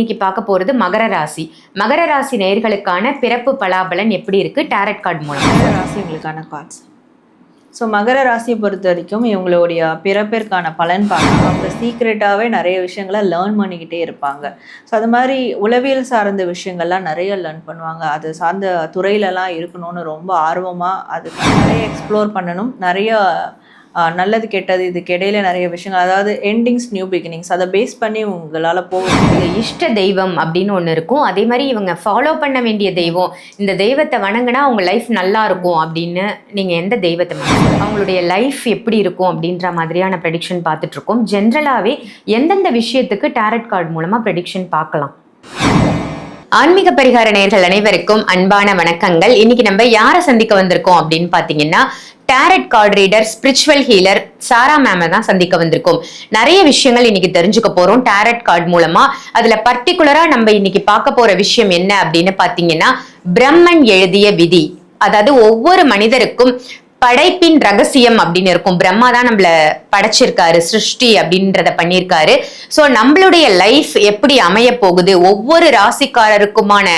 இன்னைக்கு பார்க்க போறது மகர ராசி. மகர ராசி நேயர்களுக்கான பிறப்பு பலாபலன் எப்படி இருக்கு? டேரட் கார்டு மூலம். மகர ராசி உங்களுக்கான கார்ட்ஸ் ஸோ மகர ராசியை பொறுத்த வரைக்கும் இவங்களுடைய பிறப்பிற்கான பலன் பார்க்கணும் அவங்க சீக்ரெட்டாகவே நிறைய விஷயங்களை லேர்ன் பண்ணிக்கிட்டே இருப்பாங்க. ஸோ அது மாதிரி உளவியல் சார்ந்த விஷயங்கள்லாம் நிறைய லேர்ன் பண்ணுவாங்க. அது சார்ந்த துறையிலலாம் இருக்கணும்னு ரொம்ப ஆர்வமாக அதுக்கு நிறைய எக்ஸ்ப்ளோர் பண்ணணும். நிறைய நல்லது கெட்டது இதுக்கு இடையில நிறைய விஷயங்கள் அதாவது எண்டிங்ஸ் நியூ பிகினிங்ஸ் அதை பேஸ் பண்ணி உங்களால் போக இஷ்ட தெய்வம் அப்படின்னு ஒன்று இருக்கும். அதே மாதிரி இவங்க ஃபாலோ பண்ண வேண்டிய தெய்வம் இந்த தெய்வத்தை வணங்கினா அவங்க லைஃப் நல்லா இருக்கும் அப்படின்னு நீங்கள் எந்த தெய்வத்தை வணங்க அவங்களுடைய லைஃப் எப்படி இருக்கும் அப்படின்ற மாதிரியான ப்ரெடிக்ஷன் பார்த்துட்டு இருக்கோம். ஜென்ரலாகவே எந்தெந்த விஷயத்துக்கு டேரட் கார்டு மூலமாக ப்ரெடிக்ஷன் பார்க்கலாம்? ஆன்மீக பரிகார நேர்கள் அனைவருக்கும் அன்பான வணக்கங்கள். இன்னைக்கு நம்ம யாரை சந்திக்க வந்திருக்கோம் அப்படின்னு பார்த்தீங்கன்னா tarot card reader spiritual healer Sara மேம தான் சந்திக்க வந்திருக்கோம். நிறைய விஷயங்கள் இன்னைக்கு தெரிஞ்சுக்க போறோம் டேரட் கார்டு மூலமா. அதுல பர்டிகுலரா நம்ம இன்னைக்கு பார்க்க போற விஷயம் என்ன அப்படின்னு பாத்தீங்கன்னா பிரம்மன் எழுதிய விதி. அதாவது ஒவ்வொரு மனிதருக்கும் படைப்பின் ரகசியம் அப்படின்னு இருக்கும். பிரம்மா தான் நம்மள படைச்சிருக்காரு சிருஷ்டி அப்படின்றத பண்ணியிருக்காரு ஸோ நம்மளுடைய லைஃப் எப்படி அமைய போகுது? ஒவ்வொரு ராசிக்காரருக்குமான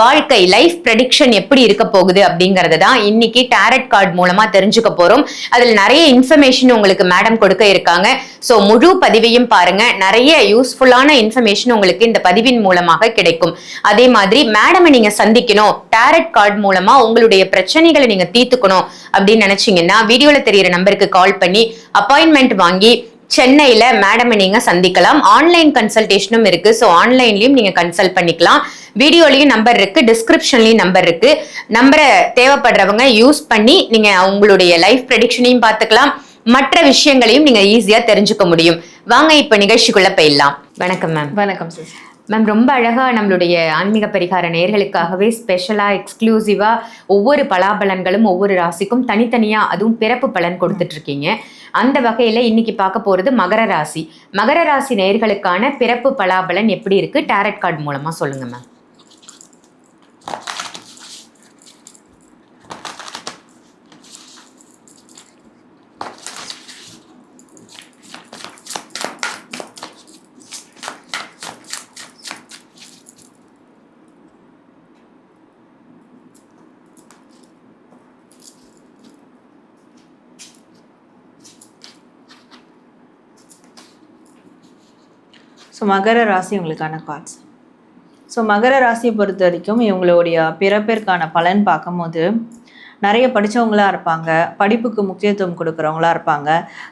வாழ்க்கை லைஃப் ப்ரெடிக்ஷன் எப்படி இருக்க போகுது அப்படிங்கறத தான் இன்னைக்கு டேரட் கார்டு மூலமா தெரிஞ்சுக்க போறோம். அதில் நிறைய இன்ஃபர்மேஷன் உங்களுக்கு மேடம் கொடுக்க இருக்காங்க. ஸோ முழு பதிவையும் பாருங்க. நிறைய யூஸ்ஃபுல்லான இன்ஃபர்மேஷன் உங்களுக்கு இந்த பதிவின் மூலமாக கிடைக்கும். அதே மாதிரி மேடமை நீங்க சந்திக்கணும். டேரட் கார்டு மூலமா உங்களுடைய பிரச்சனைகளை நீங்க தீர்த்துக்கணும் அப்படின்னு நினைச்சீங்கன்னா வீடியோல தெரியிற நம்பருக்கு கால் பண்ணி அப்பாயின்மெண்ட் வாங்கி சென்னையில மேடமை நீங்க சந்திக்கலாம். ஆன்லைன் கன்சல்டேஷனும் இருக்கு. ஸோ ஆன்லைன்லயும் நீங்க கன்சல்ட் பண்ணிக்கலாம். வீடியோலயும் நம்பர் இருக்கு. டிஸ்கிரிப்ஷன்லயும் நம்பர் இருக்கு. நம்பரை தேவைப்படுறவங்க யூஸ் பண்ணி நீங்க உங்களுடைய லைஃப் ப்ரெடிக்ஷனையும் பார்த்துக்கலாம். மற்ற விஷயங்களையும் நீங்க ஈஸியா தெரிஞ்சுக்க முடியும். வாங்க இப்ப நிகழ்ச்சிக்குள்ள போயிடலாம். வணக்கம் மேம் வணக்கம் சார் மேம் ரொம்ப அழகாக நம்மளுடைய ஆன்மீக பரிகார நேர்களுக்காகவே ஸ்பெஷலாக எக்ஸ்க்ளூசிவாக ஒவ்வொரு பலாபலன்களும் ஒவ்வொரு ராசிக்கும் தனித்தனியாக அதுவும் பிறப்பு பலன் கொடுத்துட்ருக்கீங்க. அந்த வகையில் இன்னைக்கு பார்க்க போகிறது மகர ராசி. மகர ராசி நேர்களுக்கான பிறப்பு பலாபலன் எப்படி இருக்குது டேரட் கார்டு மூலமாக சொல்லுங்கள் மேம் ஸோ மகர ராசி உங்களுக்கான கார்ட்ஸ் ஸோ மகர ராசியை பொறுத்த வரைக்கும் இவங்களுடைய பிறப்பிற்கான பலன் பார்க்கும்போது நிறைய படித்தவங்களாக இருப்பாங்க. படிப்புக்கு முக்கியத்துவம் கொடுக்குறவங்களா இருப்பாங்க.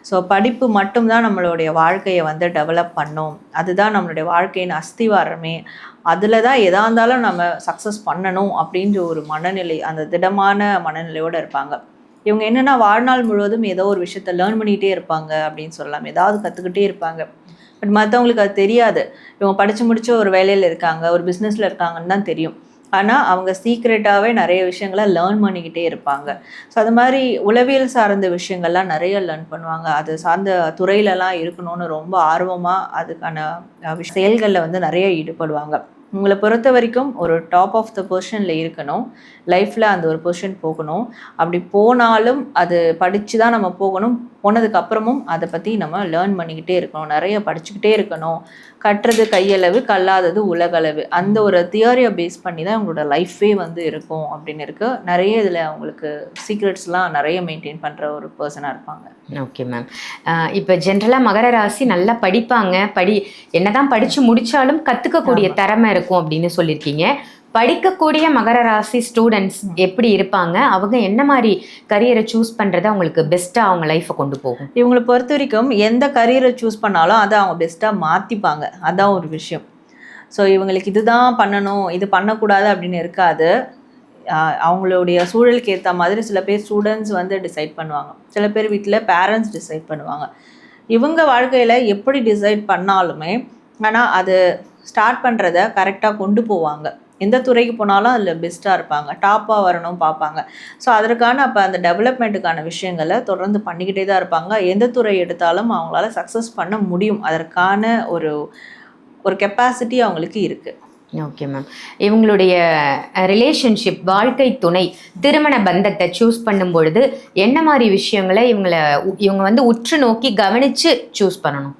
ஸோ படிப்பு மட்டும்தான் நம்மளுடைய வாழ்க்கையை வந்து டெவலப் பண்ணும். அதுதான் நம்மளுடைய வாழ்க்கையின் அஸ்திவாரமே. அதில் தான் எதா இருந்தாலும் நம்ம சக்ஸஸ் பண்ணணும் அப்படின்ற ஒரு மனநிலை அந்த திடமான மனநிலையோடு இருப்பாங்க. இவங்க என்னென்னா வாழ்நாள் முழுவதும் ஏதோ ஒரு விஷயத்த லேர்ன் பண்ணிகிட்டே இருப்பாங்க அப்படின்னு சொல்லலாம். ஏதாவது கற்றுக்கிட்டே இருப்பாங்க. பட் மற்றவங்களுக்கு அது தெரியாது. இவங்க படித்து முடிச்ச ஒரு வேலையில் இருக்காங்க ஒரு பிஸ்னஸில் இருக்காங்கன்னு தான் தெரியும். ஆனால் அவங்க சீக்ரெட்டாகவே நிறைய விஷயங்களை லேர்ன் பண்ணிக்கிட்டே இருப்பாங்க. ஸோ அது மாதிரி உளவியல் சார்ந்த விஷயங்கள்லாம் நிறைய லேர்ன் பண்ணுவாங்க. அது சார்ந்த துறையிலலாம் இருக்கணும்னு ரொம்ப ஆர்வமாக அதுக்கான செயல்களில் வந்து நிறைய ஈடுபடுவாங்க. உங்களை பொறுத்த வரைக்கும் ஒரு டாப் ஆஃப் த பொசிஷனில் இருக்கணும். லைஃப்பில் அந்த ஒரு பொசிஷன் போகணும். அப்படி போனாலும் அது படித்து தான் நம்ம போகணும். போனதுக்கு அப்புறமும் அதை பற்றி நம்ம லேர்ன் பண்ணிக்கிட்டே இருக்கணும். நிறைய படிச்சுக்கிட்டே இருக்கணும். கட்டுறது கையளவு கல்லாதது உலகளவு. அந்த ஒரு தியரியை பேஸ் பண்ணி தான் உங்களோட லைஃபே வந்து இருக்கும் அப்படின்னு இருக்கு. நிறைய இதில் அவங்களுக்கு சீக்ரெட்ஸ்லாம் நிறைய மெயின்டைன் பண்ணுற ஒரு பர்சனாக இருப்பாங்க. ஓகே மேம் இப்போ ஜென்ரலாக மகர ராசி நல்லா படிப்பாங்க. படி என்னதான் படிச்சு முடிச்சாலும் கத்துக்கக்கூடிய திறமை இருக்கும் அப்படின்னு சொல்லியிருக்கீங்க படிக்கக்கூடிய மகர ராசி ஸ்டூடெண்ட்ஸ் எப்படி இருப்பாங்க? அவங்க என்ன மாதிரி கரியரை சூஸ் பண்ணுறது அவங்களுக்கு பெஸ்ட்டாக அவங்க லைஃப்பை கொண்டு போகும்? இவங்களை பொறுத்த வரைக்கும் எந்த கரியரை சூஸ் பண்ணாலும் அதை அவங்க பெஸ்ட்டாக மாற்றிப்பாங்க அதான் ஒரு விஷயம். ஸோ இவங்களுக்கு இதுதான் பண்ணணும் இது பண்ணக்கூடாது அப்படின்னு இருக்காது. அவங்களுடைய சூழலுக்கு ஏற்ற மாதிரி சில பேர் ஸ்டூடெண்ட்ஸ் வந்து டிசைட் பண்ணுவாங்க. சில பேர் வீட்டில் பேரண்ட்ஸ் டிசைட் பண்ணுவாங்க. இவங்க வாழ்க்கையில் எப்படி டிசைட் பண்ணாலுமே ஆனால் அது ஸ்டார்ட் பண்ணுறத கரெக்டாக கொண்டு போவாங்க. எந்த துறைக்கு போனாலும் அதில் பெஸ்ட்டாக இருப்பாங்க. டாப்பாக வரணும் பார்ப்பாங்க. ஸோ அதற்கான அப்போ அந்த டெவலப்மெண்ட்டுக்கான விஷயங்களை தொடர்ந்து பண்ணிக்கிட்டே தான் இருப்பாங்க. எந்த துறை எடுத்தாலும் அவங்களால சக்ஸஸ் பண்ண முடியும். அதற்கான ஒரு ஒரு கெப்பாசிட்டி அவங்களுக்கு இருக்குது ஓகே மேம் இவங்களுடைய ரிலேஷன்ஷிப் வாழ்க்கை துணை திருமண பந்தத்தை சூஸ் பண்ணும் பொழுது என்ன மாதிரி விஷயங்களை இவங்களை இவங்க வந்து உற்று நோக்கி கவனிச்சு சூஸ் பண்ணணும்?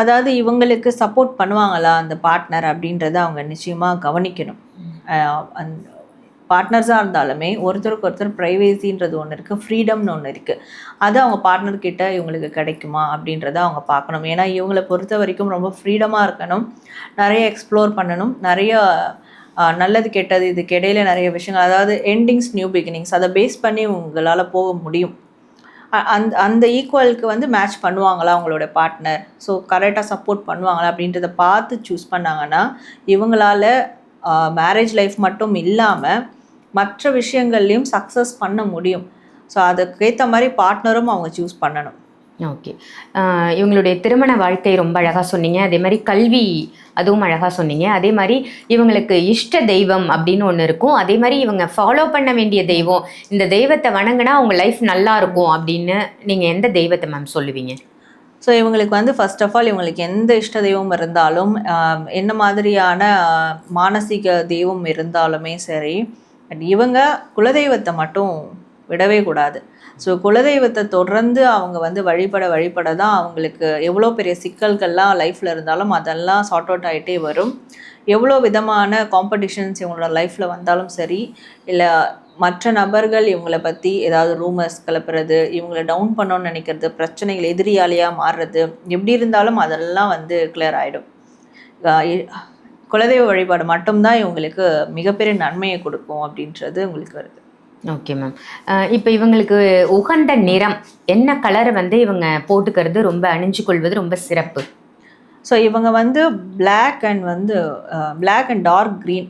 அதாவது இவங்களுக்கு சப்போர்ட் பண்ணுவாங்களா அந்த பார்ட்னர் அப்படின்றத அவங்க நிச்சயமாக கவனிக்கணும். பார்ட்னர்ஸாக இருந்தாலுமே ஒருத்தருக்கு ஒருத்தர் ப்ரைவேசின்றது ஒன்று இருக்குது ஃப்ரீடம்னு ஒன்று இருக்குது அது அவங்க பார்ட்னர்கிட்ட இவங்களுக்கு கிடைக்குமா அப்படின்றத அவங்க பார்க்கணும். ஏன்னா இவங்களை பொறுத்த வரைக்கும் ரொம்ப ஃப்ரீடமாக இருக்கணும். நிறைய எக்ஸ்ப்ளோர் பண்ணணும். நிறைய நல்லது கெட்டது இதுக்கு இடையில நிறைய விஷயங்கள் அதாவது எண்டிங்ஸ் நியூ பிகினிங்ஸ் அதை பேஸ் பண்ணி உங்களால் போக முடியும். அந்த அந்த ஈக்குவலுக்கு வந்து மேட்ச் பண்ணுவாங்களா அவங்களோட பார்ட்னர் ஸோ கரெக்டாக சப்போர்ட் பண்ணுவாங்களா அப்படின்றத பார்த்து சூஸ் பண்ணாங்கன்னா இவங்களால மேரேஜ் லைஃப் மட்டும் இல்லாமல் மற்ற விஷயங்கள்லையும் சக்ஸஸ் பண்ண முடியும். ஸோ அதுக்கேற்ற மாதிரி பார்ட்னரும் அவங்க சூஸ் பண்ணணும். ஓகே இவங்களுடைய திருமண வாழ்க்கை ரொம்ப அழகாக சொன்னீங்க. அதே மாதிரி கல்வி அதுவும் அழகாக சொன்னீங்க. அதே மாதிரி இவங்களுக்கு இஷ்ட தெய்வம் அப்படின்னு ஒன்று இருக்கும். அதே மாதிரி இவங்க ஃபாலோ பண்ண வேண்டிய தெய்வம். இந்த தெய்வத்தை வணங்கினா அவங்க லைஃப் நல்லா இருக்கும் அப்படின்னு நீங்கள் எந்த தெய்வத்தை மேம் சொல்லுவீங்க? ஸோ இவங்களுக்கு வந்து ஃபர்ஸ்ட் ஆஃப் ஆல் இவங்களுக்கு எந்த இஷ்ட தெய்வம் இருந்தாலும் என்ன மாதிரியான மானசீக தெய்வம் இருந்தாலுமே சரி பட் இவங்க குலதெய்வத்தை மட்டும் விடவே கூடாது. ஸோ குலதெய்வத்தை தொடர்ந்து அவங்க வந்து வழிபட வழிபட தான் அவங்களுக்கு எவ்வளோ பெரிய சிக்கல்கள்லாம் லைஃப்பில் இருந்தாலும் அதெல்லாம் சார்ட் அவுட் ஆகிட்டே வரும். எவ்வளோ விதமான காம்படிஷன்ஸ் இவங்களோட லைஃப்பில் வந்தாலும் சரி இல்லை மற்ற நபர்கள் இவங்களை பற்றி ஏதாவது ரூமர்ஸ் கிளப்புறது இவங்களை டவுன் பண்ணணும்னு நினைக்கிறது பிரச்சனைகள் எதிரியாளியாக மாறுறது எப்படி இருந்தாலும் அதெல்லாம் வந்து கிளியர் ஆகிடும் குலதெய்வ வழிபாடு மட்டும்தான் இவங்களுக்கு மிகப்பெரிய நன்மையை கொடுக்கும் அப்படின்றது உங்களுக்கு வருது. ஓகே மேம் இப்போ இவங்களுக்கு உகந்த நிறம் என்ன கலர் வந்து இவங்க போட்டுக்கிறது ரொம்ப அணிஞ்சு கொள்வது ரொம்ப சிறப்பு? ஸோ இவங்க வந்து Black அண்ட் வந்து Black அண்ட் டார்க் க்ரீன்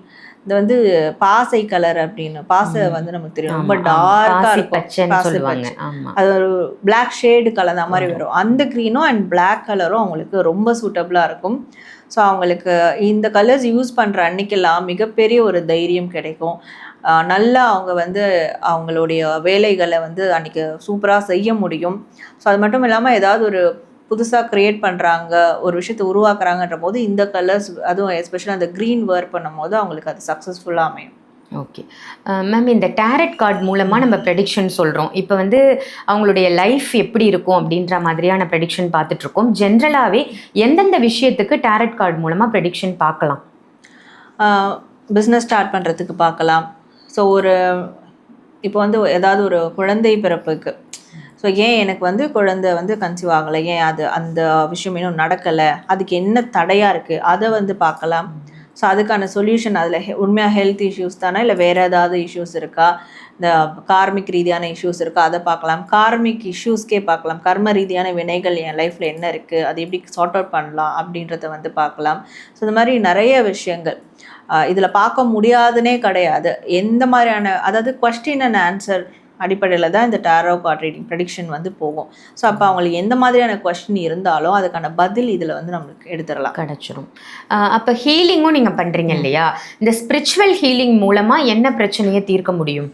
இது வந்து பாசை கலர் அப்படின்னு பாசை வந்து நமக்கு தெரியும். ரொம்ப பாசி இருக்கும். அது ஒரு Black ஷேடு கலந்த மாதிரி வரும். அந்த க்ரீனும் அண்ட் Black கலரும் அவங்களுக்கு ரொம்ப சூட்டபுளாக இருக்கும். ஸோ அவங்களுக்கு இந்த கலர்ஸ் யூஸ் பண்ணுற அன்னைக்கெல்லாம் மிகப்பெரிய ஒரு தைரியம் கிடைக்கும். நல்லா அவங்க வந்து அவங்களுடைய வேலைகளை வந்து அன்னைக்கு சூப்பராக செய்ய முடியும். ஸோ அது மட்டும் இல்லாமல் ஏதாவது ஒரு புதுசாக க்ரியேட் பண்ணுறாங்க ஒரு விஷயத்தை உருவாக்குறாங்கன்ற போது இந்த கலர்ஸ் அதுவும் எஸ்பெஷலாக அந்த க்ரீன் வேர் பண்ணும்போது அவங்களுக்கு அது சக்ஸஸ்ஃபுல்லாக அமையும். ஓகே மேம் இந்த டேரட் கார்டு மூலமாக நம்ம ப்ரெடிக்ஷன் சொல்கிறோம் இப்போ வந்து அவங்களுடைய லைஃப் எப்படி இருக்கும் அப்படின்ற மாதிரியான ப்ரெடிக்ஷன் பார்த்துட்ருக்கோம். ஜென்ரலாகவே எந்தெந்த விஷயத்துக்கு டேரட் கார்டு மூலமாக ப்ரெடிக்ஷன் பார்க்கலாம்? பிஸ்னஸ் ஸ்டார்ட் பண்ணுறதுக்கு பார்க்கலாம். ஸோ ஒரு இப்போ வந்து ஏதாவது ஒரு குழந்தை பிறப்புக்கு ஸோ ஏன் எனக்கு வந்து குழந்தை வந்து கன்சீவ் ஆகலை? ஏன் அது அந்த விஷயம் இன்னும் நடக்கலை? அதுக்கு என்ன தடையாக இருக்குது அதை வந்து பார்க்கலாம். ஸோ அதுக்கான சொல்யூஷன் அதில் உண்மையாக ஹெல்த் இஷ்யூஸ் தானே? இல்லை வேறு ஏதாவது இஷ்யூஸ் இருக்கா? இந்த கார்மிக் ரீதியான இஷ்யூஸ் இருக்கா? அதை பார்க்கலாம். கார்மிக் இஷ்யூஸ்க்கே பார்க்கலாம். கர்ம ரீதியான வினைகள் என் லைஃப்பில் என்ன இருக்குது அது எப்படி சார்ட் அவுட் பண்ணலாம்? அப்படின்றத வந்து பார்க்கலாம். ஸோ இந்த மாதிரி நிறைய விஷயங்கள். இதில் பார்க்க முடியாதுன்னே கிடையாது. எந்த மாதிரியான அதாவது கொஸ்டின் அண்ட் ஆன்சர் அடிப்படையில் தான் இந்த டேரோ கார்ட் ரீடிங் ப்ரெடிக்ஷன் வந்து போகும். ஸோ அப்போ அவங்களுக்கு எந்த மாதிரியான கொஸ்டின் இருந்தாலும் அதுக்கான பதில் இதில் வந்து நம்மளுக்கு எடுத்துடலாம். கிடச்சிரும். அப்போ ஹீலிங்கும் நீங்கள் பண்ணுறீங்க இல்லையா? இந்த ஸ்பிரிச்சுவல் ஹீலிங் மூலமாக என்ன பிரச்சனையை தீர்க்க முடியும்?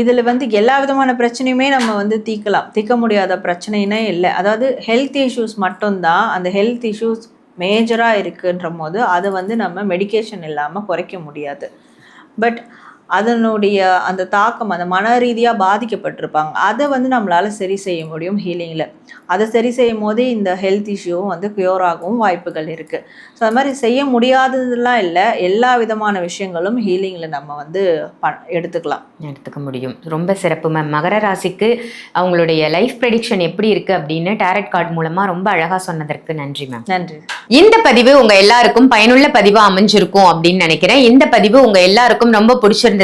இதில் வந்து எல்லா விதமான பிரச்சனையுமே நம்ம வந்து தீர்க்கலாம். தீர்க்க முடியாத பிரச்சனைனே இல்லை. அதாவது ஹெல்த் இஷ்யூஸ் மட்டும்தான் அந்த ஹெல்த் இஷ்யூஸ் மேஜராக இருக்குன்ற போது அதை வந்து நம்ம மெடிகேஷன் இல்லாமல் குறைக்க முடியாது. பட் அதனுடைய அந்த தாக்கம் அந்த மன ரீதியாக பாதிக்கப்பட்டிருப்பாங்க. அதை வந்து நம்மளால் சரி செய்ய முடியும் ஹீலிங்கில் அதை சரி செய்யும் போது இந்த ஹெல்த் இஷ்யூவும் வந்து க்யூர் ஆகவும் வாய்ப்புகள் இருக்குது ஸோ அது மாதிரி செய்ய முடியாததெல்லாம் இல்லை. எல்லா விதமான விஷயங்களும் ஹீலிங்கில் நம்ம வந்து ப எடுத்துக்கலாம். எடுத்துக்க முடியும். ரொம்ப சிறப்பு மேம் மகர ராசிக்கு அவங்களுடைய லைஃப் ப்ரெடிக்ஷன் எப்படி இருக்குது அப்படின்னு டேரட் கார்டு மூலமாக ரொம்ப அழகாக சொன்னதற்கு நன்றி மேம் நன்றி. இந்த பதிவு உங்க எல்லாருக்கும் பயனுள்ள பதிவா அமைஞ்சிருக்கும் அப்படின்னு நினைக்கிறேன். இந்த பதிவு உங்க எல்லாருக்கும் ரொம்ப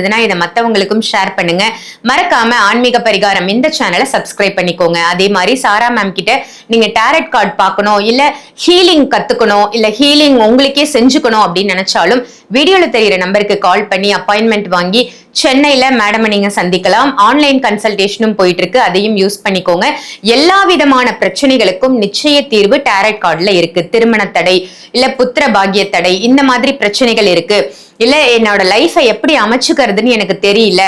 பிடிச்சிருந்ததுன்னா இதை மற்றவங்களுக்கும் ஷேர் பண்ணுங்க. மறக்காம ஆன்மீக பரிகாரம் இந்த சேனலை சப்ஸ்கிரைப் பண்ணிக்கோங்க. அதே மாதிரி சாரா மேம் கிட்ட நீங்க டேரட் கார்டு பார்க்கணும் இல்ல ஹீலிங் கத்துக்கணும் இல்ல ஹீலிங் உங்களுக்கே செஞ்சுக்கணும் அப்படின்னு நினைச்சாலும் வீடியோல தெரியிற நம்பருக்கு கால் பண்ணி அப்பாயின்மெண்ட் வாங்கி சென்னையில மேடமை நீங்க சந்திக்கலாம். ஆன்லைன் கன்சல்டேஷனும் போயிட்டு இருக்கு அதையும் யூஸ் பண்ணிக்கோங்க. எல்லா விதமான பிரச்சனைகளுக்கும் நிச்சய தீர்வு டேரட் கார்டுல இருக்கு. திருமண தடை இல்ல புத்திர பாகிய தடை இந்த மாதிரி பிரச்சனைகள் இருக்கு. இல்ல என்னோட லைஃபை எப்படி அமைச்சுக்கிறதுன்னு எனக்கு தெரியல.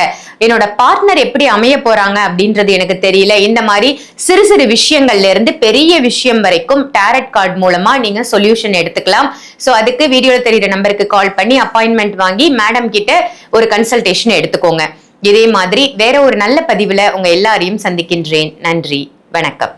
என்னோட பார்ட்னர் எப்படி அமைய போறாங்க அப்படின்றது எனக்கு தெரியல. இந்த மாதிரி சிறு சிறு விஷயங்கள்ல இருந்து பெரிய விஷயம் வரைக்கும் டேரட் கார்டு மூலமா நீங்க சொல்யூஷன் எடுத்துக்கலாம். ஸோ அதுக்கு வீடியோல தெரியுற நம்பருக்கு கால் பண்ணி அப்பாயின்மெண்ட் வாங்கி மேடம் கிட்ட ஒரு கன்சல்டேஷன் எடுத்துக்கோங்க. இதே மாதிரி வேற ஒரு நல்ல பதிவுல உங்க எல்லாரையும் சந்திக்கின்றேன். நன்றி. வணக்கம்.